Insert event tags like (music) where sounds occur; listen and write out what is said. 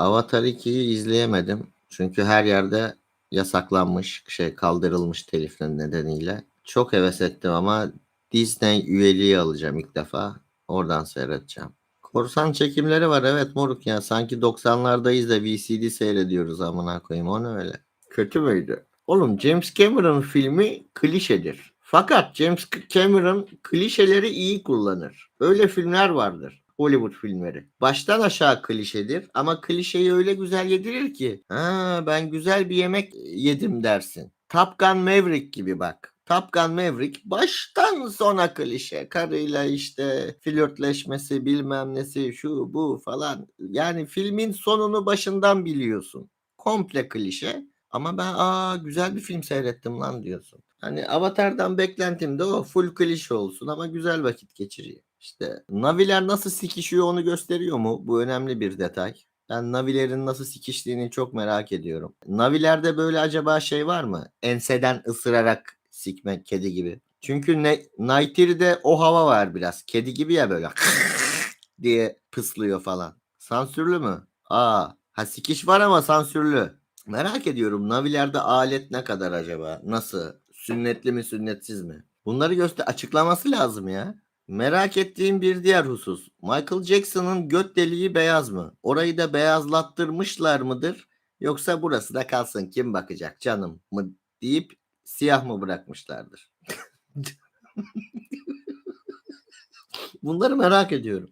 Avatar 2'yi izleyemedim. Çünkü her yerde yasaklanmış, şey kaldırılmış telifler nedeniyle. Çok heves ettim ama Disney üyeliği alacağım ilk defa. Oradan seyredeceğim. Korsan çekimleri var evet moruk ya. Sanki 90'lardayız da VCD seyrediyoruz amına koyayım. O ne öyle? Kötü müydü? Oğlum James Cameron filmi klişedir. Fakat James Cameron klişeleri iyi kullanır. Öyle filmler vardır. Hollywood filmleri. Baştan aşağı klişedir ama klişeyi öyle güzel yedirir ki. Ha, ben güzel bir yemek yedim dersin. Top Gun Maverick gibi bak. Top Gun Maverick baştan sona klişe. Karıyla işte flörtleşmesi bilmem nesi şu bu falan. Yani filmin sonunu başından biliyorsun. Komple klişe. Ama ben aa güzel bir film seyrettim lan diyorsun. Hani Avatar'dan beklentim de o full klişe olsun ama güzel vakit geçiriyor. İşte Naviler nasıl sikişiyor onu gösteriyor mu? Bu önemli bir detay. Ben Navilerin nasıl sikiştiğini çok merak ediyorum. Navilerde böyle acaba şey var mı? Enseden ısırarak sikmek kedi gibi. Çünkü ne, Nightmare'de o hava var biraz. Kedi gibi ya böyle (laughs) diye pıslıyor falan. Sansürlü mü? Aa, ha sikiş var ama sansürlü. Merak ediyorum Navilerde alet ne kadar acaba? Nasıl? Sünnetli mi sünnetsiz mi? Bunları göster açıklaması lazım ya. Merak ettiğim bir diğer husus. Michael Jackson'ın göt deliği beyaz mı? Orayı da beyazlattırmışlar mıdır? Yoksa burası da kalsın kim bakacak canım mı deyip siyah mı bırakmışlardır? (laughs) Bunları merak ediyorum.